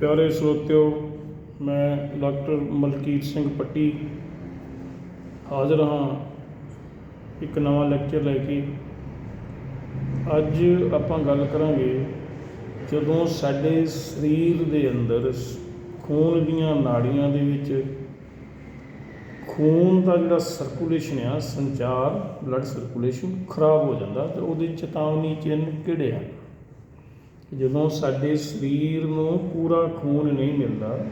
ਪਿਆਰੇ ਸਰੋਤਿਓ, ਮੈਂ ਡਾਕਟਰ ਮਲਕੀਤ ਸਿੰਘ ਪੱਟੀ ਹਾਜ਼ਰ ਹਾਂ ਇੱਕ ਨਵਾਂ ਲੈਕਚਰ ਲੈ ਕੇ। ਅੱਜ ਆਪਾਂ ਗੱਲ ਕਰਾਂਗੇ ਜਦੋਂ ਸਾਡੇ ਸਰੀਰ ਦੇ ਅੰਦਰ ਖੂਨ ਦੀਆਂ ਨਾੜੀਆਂ ਦੇ ਵਿੱਚ ਖੂਨ ਦਾ ਜਿਹੜਾ ਸਰਕੂਲੇਸ਼ਨ ਆ, ਸੰਚਾਰ ਬਲੱਡ ਸਰਕੂਲੇਸ਼ਨ ਖਰਾਬ ਹੋ ਜਾਂਦਾ ਤੇ ਉਹਦੇ ਚੇਤਾਵਨੀ ਚਿੰਨ੍ਹ ਕਿਹੜੇ ਹਨ? ਜਦੋਂ ਸਾਡੇ ਸਰੀਰ ਨੂੰ ਪੂਰਾ ਖੂਨ ਨਹੀਂ ਮਿਲਦਾ,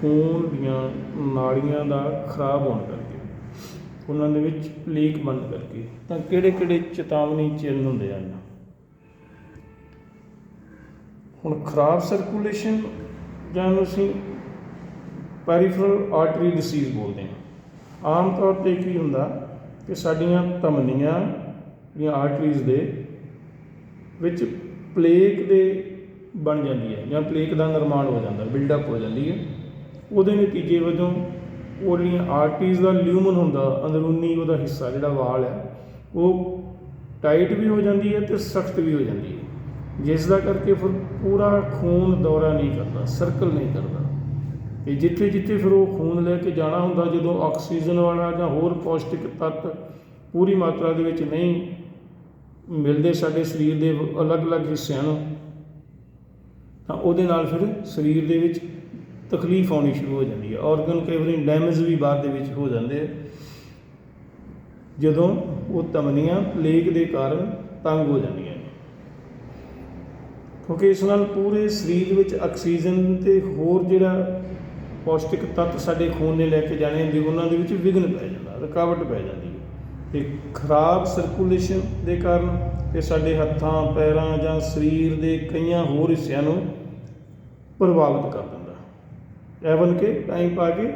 ਖੂਨ ਦੀਆਂ ਨਾੜੀਆਂ ਦਾ ਖਰਾਬ ਹੋਣ ਕਰਕੇ, ਉਹਨਾਂ ਦੇ ਵਿੱਚ ਲੀਕ ਬਣਨ ਕਰਕੇ, ਤਾਂ ਕਿਹੜੇ ਕਿਹੜੇ ਚੇਤਾਵਨੀ ਚਿੰਨ੍ਹ ਹੁੰਦੇ ਹਨ? ਹੁਣ ਖਰਾਬ ਸਰਕੂਲੇਸ਼ਨ ਜਾਂ ਅਸੀਂ ਪੈਰੀਫਰਲ ਆਰਟਰੀ ਡਿਸੀਜ਼ ਬੋਲਦੇ ਹਾਂ। ਆਮ ਤੌਰ ਤੇ ਕੀ ਹੁੰਦਾ ਕਿ ਸਾਡੀਆਂ ਧਮਨੀਆਂ ਦੀਆਂ ਆਰਟਰੀਜ਼ ਦੇ ਵਿੱਚ ਪਲੇਕ ਦੇ ਬਣ ਜਾਂਦੀ ਹੈ ਜਾਂ ਪਲੇਕ ਦਾ ਨਿਰਮਾਣ ਹੋ ਜਾਂਦਾ ਬਿਲਡਅਪ ਹੋ ਜਾਂਦੀ ਹੈ। ਉਹਦੇ ਨਤੀਜੇ ਵਜੋਂ ਉਹ ਜਿਹੜੀਆਂ ਆਰਟਰੀਜ਼ ਦਾ ਲਿਊਮਨ ਹੁੰਦਾ, ਅੰਦਰੂਨੀ ਉਹਦਾ ਹਿੱਸਾ ਜਿਹੜਾ ਵਾਲ ਹੈ, ਉਹ ਟਾਈਟ ਵੀ ਹੋ ਜਾਂਦੀ ਹੈ ਤੇ ਸਖਤ ਵੀ ਹੋ ਜਾਂਦੀ ਹੈ। ਜਿਸ ਦਾ ਕਰਕੇ ਫਿਰ ਪੂਰਾ ਖੂਨ ਦੌਰਾ ਨਹੀਂ ਕਰਦਾ ਸਰਕਲ ਨਹੀਂ ਕਰਦਾ। ਤੇ ਜਿੱਥੇ ਜਿੱਥੇ ਫਿਰ ਉਹ ਖੂਨ ਲੈ ਕੇ ਜਾਣਾ ਹੁੰਦਾ, ਜਦੋਂ ਆਕਸੀਜਨ ਵਾਲਾ ਜਾਂ ਹੋਰ ਪੌਸ਼ਟਿਕ ਤੱਤ ਪੂਰੀ ਮਾਤਰਾ ਦੇ ਵਿੱਚ ਨਹੀਂ ਮਿਲਦੇ ਸਾਡੇ ਸਰੀਰ ਦੇ ਅਲੱਗ-ਅਲੱਗ ਹਿੱਸਿਆਂ ਨੂੰ, ਤਾਂ ਉਹਦੇ ਨਾਲ ਫਿਰ ਸਰੀਰ ਦੇ ਵਿੱਚ ਤਕਲੀਫ ਆਉਣੀ ਸ਼ੁਰੂ ਹੋ ਜਾਂਦੀ ਹੈ। ਆਰਗਨ ਕਈ ਵਾਰੀ ਡੈਮੇਜ ਵੀ ਬਾਅਦ ਦੇ ਵਿੱਚ ਹੋ ਜਾਂਦੇ ਆ। ਜਦੋਂ ਉਹ ਤਮਨੀਆਂ ਪਲੇਗ ਦੇ ਕਾਰਨ ਤੰਗ ਹੋ ਜਾਂਦੀਆਂ ਨੇ। ਕਿਉਂਕਿ ਇਸ ਨਾਲ ਪੂਰੇ ਸਰੀਰ ਵਿੱਚ ਆਕਸੀਜਨ ਤੇ ਹੋਰ ਜਿਹੜਾ ਪੌਸ਼ਟਿਕ ਤੱਤ ਸਾਡੇ ਖੂਨ ਨੇ ਲੈ ਕੇ ਜਾਣੇ ਹੁੰਦੇ, ਉਹਨਾਂ ਦੇ ਵਿੱਚ ਵਿਘਨ ਪੈ ਜਾਂਦਾ, ਰੁਕਾਵਟ ਪੈ ਜਾਂਦੀ ਤੇ ਖਰਾਬ ਸਰਕੂਲੇਸ਼ਨ ਦੇ ਕਾਰਨ ਇਹ ਸਾਡੇ ਹੱਥਾਂ, ਪੈਰਾਂ ਜਾਂ ਸਰੀਰ ਦੇ ਕਈਆਂ ਹੋਰ ਹਿੱਸਿਆਂ ਨੂੰ ਪ੍ਰਭਾਵਿਤ ਕਰ ਦਿੰਦਾ। ਐਵਨ ਕਿ ਟਾਈਮ ਪਾ ਕੇ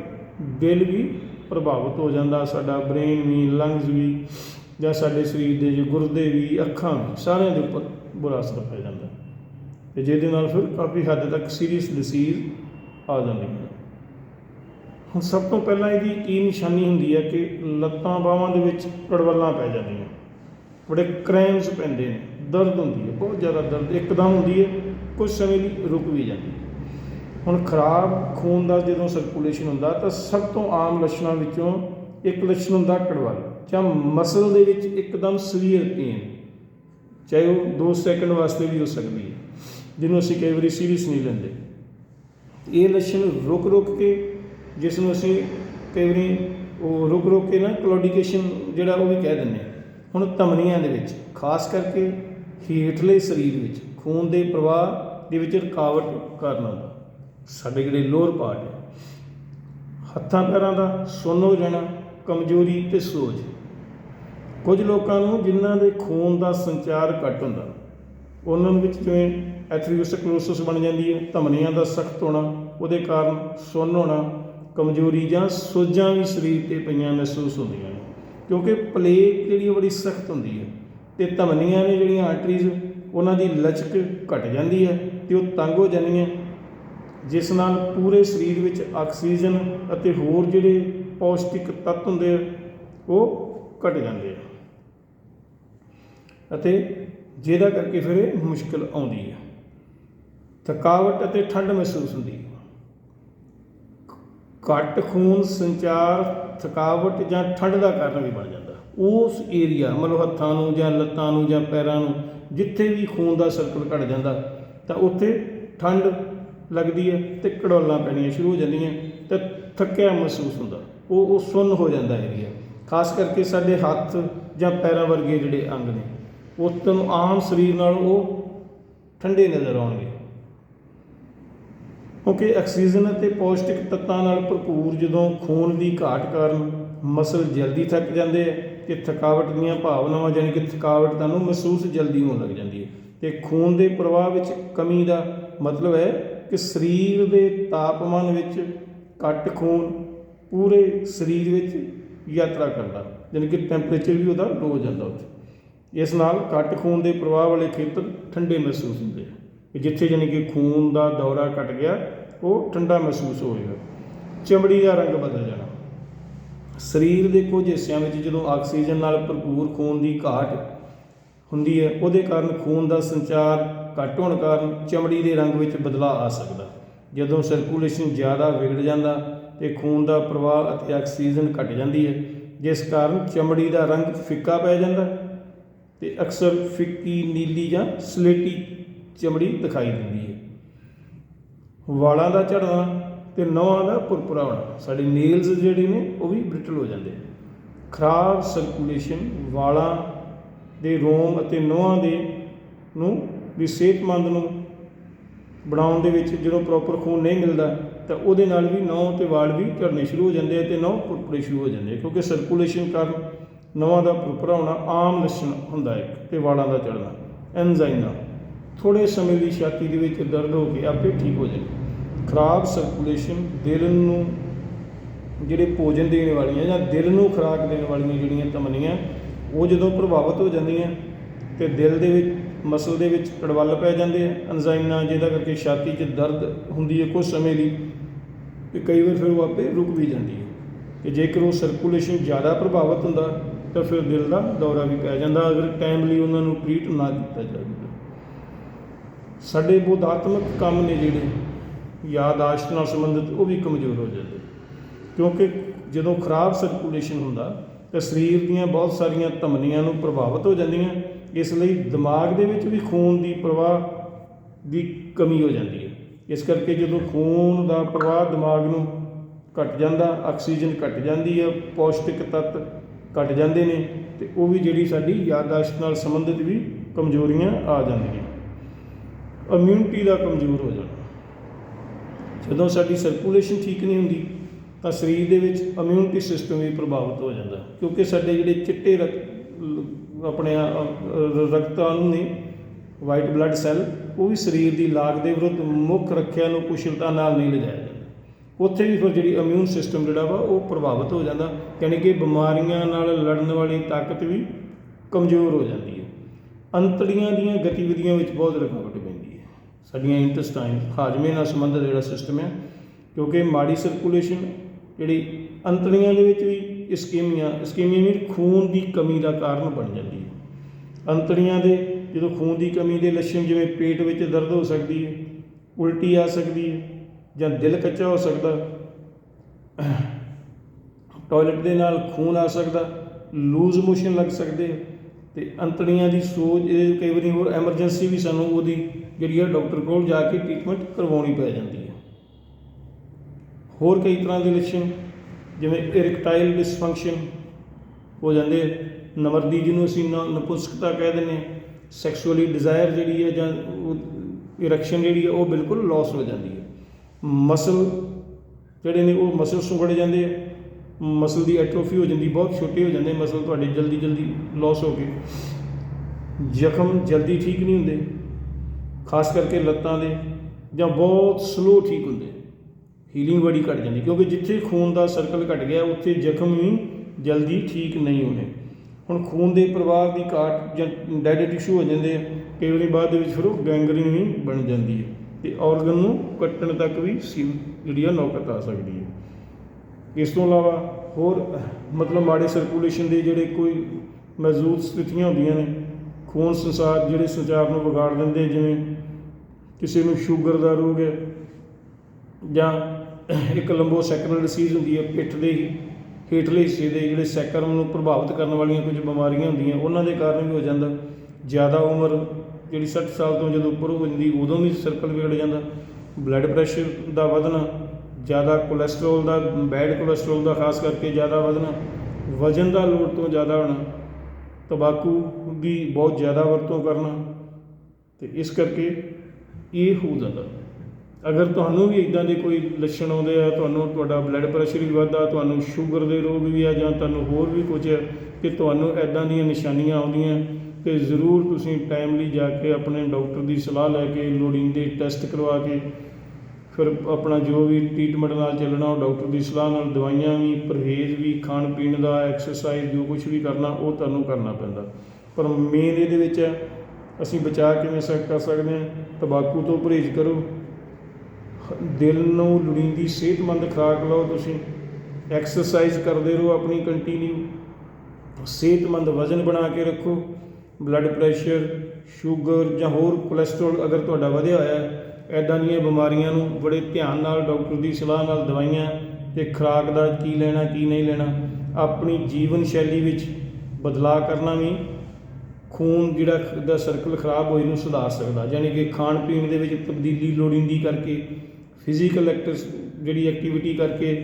ਦਿਲ ਵੀ ਪ੍ਰਭਾਵਿਤ ਹੋ ਜਾਂਦਾ, ਸਾਡਾ ਬ੍ਰੇਨ ਵੀ ਲੰਗਸ ਵੀ ਜਾਂ ਸਾਡੇ ਸਰੀਰ ਦੇ ਜੋ ਗੁਰਦੇ ਵੀ, ਅੱਖਾਂ ਵੀ, ਸਾਰਿਆਂ ਦੇ ਉੱਪਰ ਬੁਰਾ ਅਸਰ ਪੈ ਜਾਂਦਾ। ਤੇ ਜਿਹਦੇ ਨਾਲ ਫਿਰ ਕਾਫੀ ਹੱਦ ਤੱਕ ਸੀਰੀਅਸ ਡਿਸੀਜ਼ ਆ ਜਾਂਦੀ ਹੈ। ਹੁਣ ਸਭ ਤੋਂ ਪਹਿਲਾਂ ਇਹਦੀ ਕੀ ਨਿਸ਼ਾਨੀ ਹੁੰਦੀ ਹੈ ਕਿ ਲੱਤਾਂ ਬਾਹਾਂ ਦੇ ਵਿੱਚ ਕੜਵੱਲਾਂ ਪੈ ਜਾਂਦੀਆਂ ਬੜੇ ਕ੍ਰੈਮਸ ਪੈਂਦੇ ਨੇ। ਦਰਦ ਹੁੰਦੀ ਹੈ, ਬਹੁਤ ਜ਼ਿਆਦਾ ਦਰਦ। ਇੱਕਦਮ ਹੁੰਦੀ ਹੈ, ਕੁਝ ਸਮੇਂ ਲਈ ਰੁਕ ਵੀ ਜਾਂਦੀ ਹੈ। ਹੁਣ ਖਰਾਬ ਖੂਨ ਦਾ ਜਦੋਂ ਸਰਕੂਲੇਸ਼ਨ ਹੁੰਦਾ, ਤਾਂ ਸਭ ਤੋਂ ਆਮ ਲੱਛਣਾਂ ਵਿੱਚੋਂ ਇੱਕ ਲੱਛਣ ਹੁੰਦਾ ਕੜਵੱਲ, ਜਾਂ ਮਸਲ ਦੇ ਵਿੱਚ ਇੱਕਦਮ ਸਵੀਅਰ ਪੇਨ ਚਾਹੇ ਉਹ 2 ਸੈਕਿੰਡ ਵਾਸਤੇ ਵੀ ਹੋ ਸਕਦੀ ਹੈ, ਜਿਹਨੂੰ ਅਸੀਂ ਕਈ ਵਾਰੀ ਸੀਰੀਅਸ ਨਹੀਂ ਲੈਂਦੇ। ਇਹ ਲੱਛਣ ਰੁਕ ਰੁਕ ਕੇ ਜਿਸ ਨੂੰ ਅਸੀਂ ਕਈ ਵਾਰੀ ਉਹ ਰੁਕ ਰੁਕ ਕੇ ਨਾ ਕਲੋਡੀਕੇਸ਼ਨ ਜਿਹੜਾ ਉਹ ਵੀ ਕਹਿ ਦਿੰਦੇ ਹਾਂ। ਹੁਣ ਧਮਨੀਆਂ ਦੇ ਵਿੱਚ, ਖਾਸ ਕਰਕੇ ਹੇਠਲੇ ਸਰੀਰ ਵਿੱਚ, ਖੂਨ ਦੇ ਪ੍ਰਵਾਹ ਦੇ ਵਿੱਚ ਰੁਕਾਵਟ ਕਾਰਨ ਆਉਂਦਾ ਸਾਡੇ ਜਿਹੜੇ ਲੋਅਰ ਪਾਰਟ ਹੈ, ਹੱਥਾਂ ਪੈਰਾਂ ਦਾ ਸੁੰਨ ਹੋ ਜਾਣਾ ਕਮਜ਼ੋਰੀ ਤੇ ਸੋਜ। ਕੁਝ ਲੋਕਾਂ ਨੂੰ ਜਿਨ੍ਹਾਂ ਦੇ ਖੂਨ ਦਾ ਸੰਚਾਰ ਘੱਟ ਹੁੰਦਾ, ਉਹਨਾਂ ਵਿੱਚ ਜਿਵੇਂ ਐਥਰੀਓਸਕਲੋਸਿਸ ਬਣ ਜਾਂਦੀ ਹੈ, ਧਮਨੀਆਂ ਦਾ ਸਖਤ ਹੋਣਾ, ਉਹਦੇ ਕਾਰਨ ਸੁੰਨ ਹੋਣਾ ਕਮਜ਼ੋਰੀ ਜਾਂ ਸੋਜਾਂ ਵੀ ਸਰੀਰ ਤੇ ਪਈਆਂ ਮਹਿਸੂਸ ਹੁੰਦੀਆਂ ਨੇ। ਕਿਉਂਕਿ ਪਲੇਟ ਜਿਹੜੀ ਉਹ ਬੜੀ ਸਖਤ ਹੁੰਦੀ ਹੈ। ਤੇ ਧਮਨੀਆਂ ਨੇ ਜਿਹੜੀਆਂ ਆਰਟਰੀਜ਼ ਉਹਨਾਂ ਦੀ ਲਚਕ ਘਟ ਜਾਂਦੀ ਹੈ ਤੇ ਉਹ ਤੰਗ ਹੋ ਜਾਂਦੀਆਂ। ਜਿਸ ਨਾਲ ਪੂਰੇ ਸਰੀਰ ਵਿੱਚ ਆਕਸੀਜਨ ਅਤੇ ਹੋਰ ਜਿਹੜੇ ਪੌਸ਼ਟਿਕ ਤੱਤ ਹੁੰਦੇ ਆ, ਉਹ ਘਟ ਜਾਂਦੇ ਆ। ਅਤੇ ਜਿਹਦਾ ਕਰਕੇ ਫਿਰ ਇਹ ਮੁਸ਼ਕਲ ਆਉਂਦੀ ਹੈ। ਥਕਾਵਟ ਅਤੇ ਠੰਡ ਮਹਿਸੂਸ ਹੁੰਦੀ ਹੈ। ਘੱਟ ਖੂਨ ਸੰਚਾਰ, ਥਕਾਵਟ ਜਾਂ ਠੰਡ ਦਾ ਕਾਰਨ ਵੀ ਬਣ ਜਾਂਦਾ। ਉਸ ਏਰੀਆ ਮਤਲਬ ਹੱਥਾਂ ਨੂੰ ਜਾਂ ਲੱਤਾਂ ਨੂੰ ਜਾਂ ਪੈਰਾਂ ਨੂੰ, ਜਿੱਥੇ ਵੀ ਖੂਨ ਦਾ ਸਰਕਲ ਘਟ ਜਾਂਦਾ, ਤਾਂ ਉੱਥੇ ਠੰਡ ਲੱਗਦੀ ਹੈ ਤੇ ਕੜੋਲਾਂ ਪੈਣੀਆਂ ਸ਼ੁਰੂ ਹੋ ਜਾਂਦੀਆਂ ਤੇ ਥੱਕਿਆ ਮਹਿਸੂਸ ਹੁੰਦਾ। ਉਹ ਉਹ ਸੁੰਨ ਹੋ ਜਾਂਦਾ ਏਰੀਆ ਖਾਸ ਕਰਕੇ ਸਾਡੇ ਹੱਥ ਜਾਂ ਪੈਰਾਂ ਵਰਗੇ ਜਿਹੜੇ ਅੰਗ ਨੇ ਉਸ ਤੋਂ ਆਮ ਸਰੀਰ ਨਾਲ ਉਹ ਠੰਡੇ ਨਜ਼ਰ ਆਉਣਗੇ। ਕਿਉਂਕਿ ਆਕਸੀਜਨ ਅਤੇ ਪੌਸ਼ਟਿਕ ਤੱਤਾਂ ਨਾਲ ਭਰਪੂਰ ਜਦੋਂ ਖੂਨ ਦੀ ਘਾਟ ਕਾਰਨ ਮਸਲ ਜਲਦੀ ਥੱਕ ਜਾਂਦੇ ਆ ਤੇ ਥਕਾਵਟ ਦੀਆਂ ਭਾਵਨਾਵਾਂ ਜਾਨੀ ਕਿ ਥਕਾਵਟ ਤੁਹਾਨੂੰ ਮਹਿਸੂਸ ਜਲਦੀ ਹੋਣ ਲੱਗ ਜਾਂਦੀ ਹੈ। ਤੇ ਖੂਨ ਦੇ ਪ੍ਰਵਾਹ ਵਿੱਚ ਕਮੀ ਦਾ ਮਤਲਬ ਹੈ ਕਿ ਸਰੀਰ ਦੇ ਤਾਪਮਾਨ ਵਿੱਚ ਘੱਟ ਖੂਨ ਪੂਰੇ ਸਰੀਰ ਵਿੱਚ ਯਾਤਰਾ ਕਰਦਾ ਜਾਨੀ ਕਿ ਟੈਂਪਰੇਚਰ ਵੀ ਉਹਦਾ ਲੋ ਹੋ ਜਾਂਦਾ ਉੱਥੇ। ਇਸ ਨਾਲ ਘੱਟ ਖੂਨ ਦੇ ਪ੍ਰਵਾਹ ਵਾਲੇ ਖੇਤਰ ਠੰਡੇ ਮਹਿਸੂਸ ਹੁੰਦੇ ਆ। ਜਿੱਥੇ ਜਾਨੀ ਕਿ ਖੂਨ ਦਾ ਦੌਰਾ ਘਟ ਗਿਆ, ਉਹ ਠੰਡਾ ਮਹਿਸੂਸ ਹੋਏਗਾ ਚਮੜੀ ਦਾ ਰੰਗ ਬਦਲ ਜਾਣਾ। ਸਰੀਰ ਦੇ ਕੁਝ ਹਿੱਸਿਆਂ ਵਿੱਚ ਜਦੋਂ ਆਕਸੀਜਨ ਨਾਲ ਭਰਪੂਰ ਖੂਨ ਦੀ ਘਾਟ ਹੁੰਦੀ ਹੈ, ਉਹਦੇ ਕਾਰਨ ਖੂਨ ਦਾ ਸੰਚਾਰ ਘੱਟ ਹੋਣ ਕਾਰਨ ਚਮੜੀ ਦੇ ਰੰਗ ਵਿੱਚ ਬਦਲਾਅ ਆ ਸਕਦਾ। ਜਦੋਂ ਸਰਕੂਲੇਸ਼ਨ ਜ਼ਿਆਦਾ ਵਿਗੜ ਜਾਂਦਾ ਤੇ ਖੂਨ ਦਾ ਪ੍ਰਵਾਹ ਅਤੇ ਆਕਸੀਜਨ ਘਟ ਜਾਂਦੀ ਹੈ, ਜਿਸ ਕਾਰਨ ਚਮੜੀ ਦਾ ਰੰਗ ਫਿੱਕਾ ਪੈ ਜਾਂਦਾ ਤੇ ਅਕਸਰ ਫਿੱਕੀ, ਨੀਲੀ ਜਾਂ ਸਲੇਟੀ ਚਮੜੀ ਦਿਖਾਈ ਦਿੰਦੀ ਹੈ। ਵਾਲਾਂ ਦਾ ਝੜਨਾ ਤੇ ਨਹੁੰ ਦਾ ਪੁਰਪੁਰਾ ਹੋਣਾ ਸਾਡੇ ਨੇਲਸ ਜਿਹੜੇ ਨੇ, ਉਹ ਵੀ ਬ੍ਰਿਟਲ ਹੋ ਜਾਂਦੇ ਖਰਾਬ ਸਰਕੂਲੇਸ਼ਨ ਵਾਲਾਂ ਦੇ ਰੋਮ ਅਤੇ ਨਹੁੰਾਂ ਦੇ ਨੂੰ ਵੀ ਸਿਹਤਮੰਦ ਨੂੰ ਬਣਾਉਣ ਦੇ ਵਿੱਚ ਜਦੋਂ ਪ੍ਰੋਪਰ ਖੂਨ ਨਹੀਂ ਮਿਲਦਾ, ਤਾਂ ਉਹਦੇ ਨਾਲ ਵੀ ਨਹੁੰ ਤੇ ਵਾਲ ਵੀ ਝੜਨੇ ਸ਼ੁਰੂ ਹੋ ਜਾਂਦੇ ਆ ਤੇ ਨਹੁੰ ਪੁਰਪੁਰੇ ਸ਼ੁਰੂ ਹੋ ਜਾਂਦੇ ਕਿਉਂਕਿ ਸਰਕੂਲੇਸ਼ਨ ਕਾਰਨ ਨਵਾਂ ਦਾ ਪੁਰਪੁਰਾ ਹੋਣਾ ਆਮ ਲੱਛਣ ਹੁੰਦਾ ਹੈ ਤੇ ਵਾਲਾਂ ਦਾ ਝੜਨਾ ਐਨਜ਼ਾਈਨਾ ਥੋੜੇ ਸਮੇਂ ਲਈ ਛਾਤੀ ਦੇ ਵਿੱਚ ਦਰਦ ਹੋ ਕੇ ਆਪੇ ਠੀਕ ਹੋ ਜਾਂਦੇ ਖਰਾਬ ਸਰਕੂਲੇਸ਼ਨ ਦਿਲ ਨੂੰ ਜਿਹੜੇ ਭੋਜਨ ਦੇਣ ਵਾਲੀਆਂ ਜਾਂ ਦਿਲ ਨੂੰ ਖੁਰਾਕ ਦੇਣ ਵਾਲੀਆਂ ਜਿਹੜੀਆਂ ਧਮਨੀਆਂ ਉਹ ਜਦੋਂ ਪ੍ਰਭਾਵਿਤ ਹੋ ਜਾਂਦੀਆਂ ਤੇ ਦਿਲ ਦੇ ਵਿੱਚ ਮਸਲ ਦੇ ਵਿੱਚ ਕੜਵੱਲ ਪੈ ਜਾਂਦੇ ਆ। ਐਨਜ਼ਾਈਨਾ ਜਿਹਦਾ ਕਰਕੇ ਛਾਤੀ 'ਚ ਦਰਦ ਹੁੰਦੀ ਹੈ ਕੁਝ ਸਮੇਂ ਲਈ ਤੇ ਕਈ ਵਾਰ ਫਿਰ ਉਹ ਆਪੇ ਰੁਕ ਵੀ ਜਾਂਦੀ ਹੈ। ਕਿ ਜੇਕਰ ਉਹ ਸਰਕੂਲੇਸ਼ਨ ਜ਼ਿਆਦਾ ਪ੍ਰਭਾਵਿਤ ਹੁੰਦਾ, ਤਾਂ ਫਿਰ ਦਿਲ ਦਾ ਦੌਰਾ ਵੀ ਪੈ ਜਾਂਦਾ। ਅਗਰ ਟਾਈਮਲੀ ਉਹਨਾਂ ਨੂੰ ਟ੍ਰੀਟ ਨਾ ਕੀਤਾ ਜਾਵੇ। ਸਾਡੇ ਬੋਧਾਤਮਕ ਕੰਮ ਨੇ ਜਿਹੜੇ ਯਾਦਾਸ਼ਤ ਨਾਲ ਸੰਬੰਧਿਤ, ਉਹ ਵੀ ਕਮਜ਼ੋਰ ਹੋ ਜਾਂਦੇ। ਕਿਉਂਕਿ ਜਦੋਂ ਖਰਾਬ ਸਰਕੂਲੇਸ਼ਨ ਹੁੰਦਾ, ਤਾਂ ਸਰੀਰ ਦੀਆਂ ਬਹੁਤ ਸਾਰੀਆਂ ਧਮਨੀਆਂ ਨੂੰ ਪ੍ਰਭਾਵਿਤ ਹੋ ਜਾਂਦੀਆਂ, ਇਸ ਲਈ ਦਿਮਾਗ ਦੇ ਵਿੱਚ ਵੀ ਖੂਨ ਦੀ ਪ੍ਰਵਾਹ ਦੀ ਕਮੀ ਹੋ ਜਾਂਦੀ ਹੈ। ਇਸ ਕਰਕੇ ਜਦੋਂ ਖੂਨ ਦਾ ਪ੍ਰਵਾਹ ਦਿਮਾਗ ਨੂੰ ਘਟ ਜਾਂਦਾ, ਆਕਸੀਜਨ ਘਟ ਜਾਂਦੀ ਹੈ, ਪੌਸ਼ਟਿਕ ਤੱਤ ਘਟ ਜਾਂਦੇ ਨੇ, ਤੇ ਉਹ ਵੀ ਜਿਹੜੀ ਸਾਡੀ ਯਾਦਾਸ਼ਤ ਨਾਲ ਸੰਬੰਧਿਤ ਵੀ ਕਮਜ਼ੋਰੀਆਂ ਆ ਜਾਂਦੀਆਂ। ਇਮਿਊਨਿਟੀ ਦਾ ਕਮਜ਼ੋਰ ਹੋ ਜਾਣਾ। ਜਦੋਂ ਸਾਡੀ ਸਰਕੂਲੇਸ਼ਨ ਠੀਕ ਨਹੀਂ ਹੁੰਦੀ, ਤਾਂ ਸਰੀਰ ਦੇ ਵਿੱਚ ਇਮਿਊਨਿਟੀ ਸਿਸਟਮ ਵੀ ਪ੍ਰਭਾਵਿਤ ਹੋ ਜਾਂਦਾ। ਕਿਉਂਕਿ ਸਾਡੇ ਜਿਹੜੇ ਚਿੱਟੇ ਰਕ- ਆਪਣੇ ਆ- ਅ- ਨੇ ਵਾਈਟ ਬਲੱਡ ਸੈੱਲ ਉਹ ਵੀ ਸਰੀਰ ਦੀ ਲਾਗ ਦੇ ਵਿਰੁੱਧ ਮੁੱਖ ਰੱਖਿਆ ਨੂੰ ਕੁਸ਼ਲਤਾ ਨਾਲ ਨਹੀਂ ਲਿਜਾਇਆ ਜਾਂਦਾ। ਉੱਥੇ ਵੀ ਫਿਰ ਜਿਹੜੀ ਇਮਿਊਨ ਸਿਸਟਮ ਜਿਹੜਾ ਵਾ, ਉਹ ਪ੍ਰਭਾਵਿਤ ਹੋ ਜਾਂਦਾ। ਯਾਨੀ ਕਿ ਬਿਮਾਰੀਆਂ ਨਾਲ ਲੜਨ ਵਾਲੀ ਤਾਕਤ ਵੀ ਕਮਜ਼ੋਰ ਹੋ ਜਾਂਦੀ ਹੈ। ਅੰਤੜੀਆਂ ਦੀਆਂ ਗਤੀਵਿਧੀਆਂ ਵਿੱਚ ਬਹੁਤ ਰੁਕਾਵਟ ਪੈਂਦੀ ਸਾਡੀਆਂ ਇੰਟੈਸਟਾਈਨ, ਹਾਜ਼ਮੇ ਨਾਲ ਸੰਬੰਧਿਤ ਜਿਹੜਾ ਸਿਸਟਮ ਹੈ ਕਿਉਂਕਿ ਮਾੜੀ ਸਰਕੂਲੇਸ਼ਨ ਜਿਹੜੀ ਅੰਤੜੀਆਂ ਦੇ ਵਿੱਚ ਵੀ ਇਸਕੇਮੀਆ ਇਸਕੇਮੀਆ ਵੀ ਖੂਨ ਦੀ ਕਮੀ ਦਾ ਕਾਰਨ ਬਣ ਜਾਂਦੀ ਹੈ। ਅੰਤੜੀਆਂ ਦੇ, ਜਦੋਂ ਖੂਨ ਦੀ ਕਮੀ ਦੇ ਲੱਛਣ ਜਿਵੇਂ ਪੇਟ ਵਿੱਚ ਦਰਦ ਹੋ ਸਕਦੀ ਹੈ, ਉਲਟੀ ਆ ਸਕਦੀ ਹੈ, ਜਾਂ ਦਿਲ ਕੱਚਾ ਹੋ ਸਕਦਾ ਟਾਇਲਟ ਦੇ ਨਾਲ ਖੂਨ ਆ ਸਕਦਾ ਲੂਜ਼ ਮੋਸ਼ਨ ਲੱਗ ਸਕਦੇ ਆ, ਤੇ ਅੰਤੜੀਆਂ ਦੀ ਸੋਜ, ਇਹ ਕਈ ਵਾਰੀ ਹੋਰ ਐਮਰਜੈਂਸੀ ਵੀ ਸਾਨੂੰ ਉਹਦੀ ਜਿਹੜੀ ਹੈ ਡਾਕਟਰ ਕੋਲ ਜਾ ਕੇ ਟ੍ਰੀਟਮੈਂਟ ਕਰਵਾਉਣੀ ਪੈ ਜਾਂਦੀ ਹੈ। ਹੋਰ ਕਈ ਤਰ੍ਹਾਂ ਦੇ ਲੱਛਣ, ਜਿਵੇਂ ਇਰਕਟਾਈਲ ਡਿਸਫੰਕਸ਼ਨ ਹੋ ਜਾਂਦੇ ਆ। ਨਮਰਦੀ ਜਿਹਨੂੰ ਅਸੀਂ ਨ- ਨਪੁੰਸਕਤਾ ਕਹਿ ਦਿੰਦੇ ਹਾਂ। ਸੈਕਸ਼ੂਅਲੀ ਡਿਜ਼ਾਇਰ ਜਿਹੜੀ ਹੈ ਜਾਂ ਇਰੈਕਸ਼ਨ ਜਿਹੜੀ ਹੈ, ਉਹ ਬਿਲਕੁਲ ਲਾਸ ਹੋ ਜਾਂਦੀ ਹੈ। ਮਸਲ ਜਿਹੜੇ ਨੇ, ਉਹ ਮਸਲ ਸੁੰਗੜ ਜਾਂਦੇ ਆ। ਮਸਲ ਦੀ ਐਟਰੋਫੀ ਹੋ ਜਾਂਦੀ, ਬਹੁਤ ਛੋਟੇ ਹੋ ਜਾਂਦੇ। ਮਸਲ ਤੁਹਾਡੇ ਜਲਦੀ ਜਲਦੀ ਲਾਸ ਹੋ ਗਏ। ਜ਼ਖਮ ਜਲਦੀ ਠੀਕ ਨਹੀਂ ਹੁੰਦੇ। ਖਾਸ ਕਰਕੇ ਲੱਤਾਂ ਦੇ ਜਾਂ ਬਹੁਤ ਸਲੋ ਠੀਕ ਹੁੰਦੇ ਹੀਲਿੰਗ ਬੜੀ ਘਟ ਜਾਂਦੀ, ਕਿਉਂਕਿ ਜਿੱਥੇ ਖੂਨ ਦਾ ਸਰਕਲ ਘਟ ਗਿਆ, ਉੱਥੇ ਜ਼ਖਮ ਵੀ ਜਲਦੀ ਠੀਕ ਨਹੀਂ ਹੋਣੇ। ਹੁਣ ਖੂਨ ਦੇ ਪ੍ਰਵਾਹ ਦੀ ਘਾਟ ਜਾਂ ਡੈਡ ਟਿਸ਼ੂ ਹੋ ਜਾਂਦੇ ਆ, ਕਈ ਵਾਰੀ ਬਾਅਦ ਦੇ ਵਿੱਚ ਫਿਰ ਉਹ ਗੈਂਗਰੀਨ ਵੀ ਬਣ ਜਾਂਦੀ ਹੈ ਤੇ ਆਰਗਨ ਨੂੰ ਕੱਟਣ ਤੱਕ ਵੀ ਸੀ ਜਿਹੜੀ ਆ ਨੌਕਤ ਆ ਸਕਦੀ ਹੈ ਇਸ ਤੋਂ ਇਲਾਵਾ ਹੋਰ ਮਤਲਬ ਮਾੜੇ ਸਰਕੂਲੇਸ਼ਨ ਦੇ ਜਿਹੜੇ ਕੋਈ ਮੌਜੂਦ ਸਥਿਤੀਆਂ ਹੁੰਦੀਆਂ ਨੇ ਖੂਨ ਸੰਸਾਰ ਜਿਹੜੇ ਸੰਚਾਰ ਨੂੰ ਵਿਗਾੜ ਦਿੰਦੇ ਜਿਵੇਂ ਕਿਸੇ ਨੂੰ ਸ਼ੂਗਰ ਦਾ ਰੋਗ ਹੈ ਜਾਂ ਇੱਕ ਲੰਬੋ ਸੈਕਰਲ ਡਿਸੀਜ਼ ਹੁੰਦੀ ਹੈ, ਪਿੱਠ ਦੇ ਹੇਠਲੇ ਹਿੱਸੇ ਦੇ ਜਿਹੜੇ ਸੈਕਰਮ ਨੂੰ ਪ੍ਰਭਾਵਿਤ ਕਰਨ ਵਾਲੀਆਂ ਕੁਝ ਬਿਮਾਰੀਆਂ ਹੁੰਦੀਆਂ, ਉਹਨਾਂ ਦੇ ਕਾਰਨ ਵੀ ਹੋ ਜਾਂਦਾ। ਜ਼ਿਆਦਾ ਉਮਰ ਜਿਹੜੀ 60 ਸਾਲ ਤੋਂ ਜਦੋਂ ਉੱਪਰ ਹੋ ਜਾਂਦੀ, ਉਦੋਂ ਵੀ ਸਰਕਲ ਵਿਗੜ ਜਾਂਦਾ। ਬਲੱਡ ਪ੍ਰੈਸ਼ਰ ਦਾ ਵਧਣਾ, ਜ਼ਿਆਦਾ ਕੋਲੇਸਟ੍ਰੋਲ ਦਾ ਬੈਡ ਕੋਲੇਸਟ੍ਰੋਲ ਦਾ ਖਾਸ ਕਰਕੇ ਜ਼ਿਆਦਾ ਵਧਣਾ, ਵਜ਼ਨ ਦਾ ਲੋੜ ਤੋਂ ਜ਼ਿਆਦਾ ਹੋਣਾ। ਤੰਬਾਕੂ ਦੀ ਬਹੁਤ ਜ਼ਿਆਦਾ ਵਰਤੋਂ ਕਰਨਾ ਤੇ ਇਸ ਕਰਕੇ ਇਹ ਹੋ ਜਾਂਦਾ। ਅਗਰ ਤੁਹਾਨੂੰ ਵੀ ਇਦਾਂ ਦੇ ਕੋਈ ਲੱਛਣ ਆਉਂਦੇ ਆ, ਤੁਹਾਨੂੰ ਤੁਹਾਡਾ ਬਲੱਡ ਪ੍ਰੈਸ਼ਰ ਵੀ ਵੱਧਦਾ, ਤੁਹਾਨੂੰ ਸ਼ੂਗਰ ਦੇ ਰੋਗ ਵੀ ਆ ਜਾਂ ਤੁਹਾਨੂੰ ਹੋਰ ਵੀ ਕੁਝ ਹੈ ਕਿ ਤੁਹਾਨੂੰ ਇਦਾਂ ਦੀਆਂ ਨਿਸ਼ਾਨੀਆਂ ਆਉਂਦੀਆਂ, ਤੇ ਜ਼ਰੂਰ ਤੁਸੀਂ ਟਾਈਮਲੀ ਜਾ ਕੇ ਆਪਣੇ ਡਾਕਟਰ ਦੀ ਸਲਾਹ ਲੈ ਕੇ, ਲੋੜੀਂਦੇ ਟੈਸਟ ਕਰਵਾ ਕੇ ਫਿਰ ਆਪਣਾ ਜੋ ਵੀ ਟ੍ਰੀਟਮੈਂਟ ਨਾਲ ਚੱਲਣਾ, ਉਹ ਡਾਕਟਰ ਦੀ ਸਲਾਹ ਨਾਲ ਦਵਾਈਆਂ ਵੀ, ਪਰਹੇਜ਼ ਵੀ, ਖਾਣ ਪੀਣ ਦਾ ਐਕਸਰਸਾਈਜ਼ ਜੋ ਕੁਝ ਵੀ ਕਰਨਾ, ਉਹ ਤੁਹਾਨੂੰ ਕਰਨਾ ਪੈਂਦਾ। ਪਰ ਮੇਨ ਇਹਦੇ ਵਿੱਚ ਹੈ, ਅਸੀਂ ਬਚਾ ਕਿਵੇਂ ਸਕ, ਕਰ ਸਕਦੇ ਹਾਂ? ਤੰਬਾਕੂ ਤੋਂ ਪਰਹੇਜ਼ ਕਰੋ। ਦਿਲ ਨੂੰ ਲੋੜੀਂਦੀ ਸਿਹਤਮੰਦ ਖੁਰਾਕ ਲਓ ਤੁਸੀਂ। ਐਕਸਰਸਾਈਜ਼ ਕਰਦੇ ਰਹੋ ਆਪਣੀ ਕੰਟੀਨਿਊ ਸਿਹਤਮੰਦ ਵਜ਼ਨ ਬਣਾ ਕੇ ਰੱਖੋ। ਬਲੱਡ ਪ੍ਰੈਸ਼ਰ ਸ਼ੂਗਰ ਜਾਂ ਹੋਰ ਕੋਲੇਸਟ੍ਰੋਲ ਅਗਰ ਤੁਹਾਡਾ ਵਧਿਆ ਹੋਇਆ ਹੈ ਐਦਾਂ ਦੀਆਂ ਬਿਮਾਰੀਆਂ ਨੂੰ ਬੜੇ ਧਿਆਨ ਨਾਲ ਡਾਕਟਰ ਦੀ ਸਲਾਹ ਨਾਲ ਦਵਾਈਆਂ ਤੇ ਖੁਰਾਕ ਦਾ ਕੀ ਲੈਣਾ, ਕੀ ਨਹੀਂ ਲੈਣਾ, ਆਪਣੀ ਜੀਵਨ ਸ਼ੈਲੀ ਵਿੱਚ ਬਦਲਾਅ ਕਰਨਾ ਵੀ ਖੂਨ ਜਿਹੜਾ ਦਾ ਸਰਕਲ ਖਰਾਬ ਹੋਏ ਨੂੰ ਸੁਧਾਰ ਸਕਦਾ। ਯਾਨੀ ਕਿ ਖਾਣ ਪੀਣ ਦੇ ਵਿੱਚ ਤਬਦੀਲੀ ਲੋੜੀਂਦੀ ਕਰਕੇ ਫਿਜ਼ੀਕਲ ਐਕਟਿਵ ਜਿਹੜੀ ਐਕਟੀਵਿਟੀ ਕਰਕੇ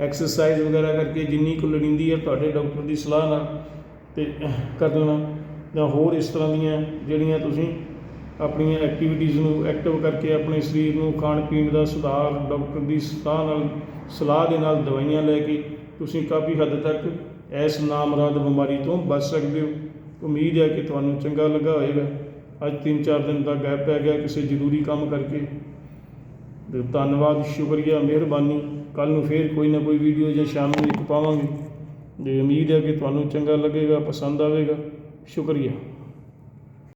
ਐਕਸਰਸਾਈਜ਼ ਵਗੈਰਾ ਕਰਕੇ ਜਿੰਨੀ ਕੁ ਲੋੜੀਂਦੀ ਹੈ ਤੁਹਾਡੇ ਡਾਕਟਰ ਦੀ ਸਲਾਹ ਨਾਲ ਤੇ ਕਰ ਲੈਣਾ ਜਾਂ ਹੋਰ ਇਸ ਤਰ੍ਹਾਂ ਦੀਆਂ ਜਿਹੜੀਆਂ ਤੁਸੀਂ ਆਪਣੀਆਂ ਐਕਟੀਵਿਟੀਜ਼ ਨੂੰ ਐਕਟਿਵ ਕਰਕੇ ਆਪਣੇ ਸਰੀਰ ਨੂੰ ਖਾਣ ਪੀਣ ਦਾ ਸੁਧਾਰ ਡਾਕਟਰ ਦੀ ਸਲਾਹ ਨਾਲ, ਸਲਾਹ ਦੇ ਨਾਲ ਦਵਾਈਆਂ ਲੈ ਕੇ ਤੁਸੀਂ ਕਾਫੀ ਹੱਦ ਤੱਕ ਇਸ ਨਾਮਰਾਦ ਬਿਮਾਰੀ ਤੋਂ ਬਚ ਸਕਦੇ ਹੋ। ਉਮੀਦ ਹੈ ਕਿ ਤੁਹਾਨੂੰ ਚੰਗਾ ਲੱਗਾ ਹੋਵੇਗਾ। ਅੱਜ 3-4 ਦਿਨ ਦਾ ਗੈਪ ਪੈ ਗਿਆ ਕਿਸੇ ਜ਼ਰੂਰੀ ਕੰਮ ਕਰਕੇ। ਤੇ ਧੰਨਵਾਦ, ਸ਼ੁਕਰੀਆ, ਮਿਹਰਬਾਨੀ। ਕੱਲ ਨੂੰ ਫੇਰ ਕੋਈ ਨਾ ਕੋਈ ਵੀਡੀਓ ਜਾਂ ਸ਼ਾਮ ਨੂੰ ਇੱਕ ਪਾਵਾਂਗੇ। ਤੇ ਉਮੀਦ ਹੈ ਕਿ ਤੁਹਾਨੂੰ ਚੰਗਾ ਲੱਗੇਗਾ, ਪਸੰਦ ਆਵੇਗਾ। ਸ਼ੁਕਰੀਆ।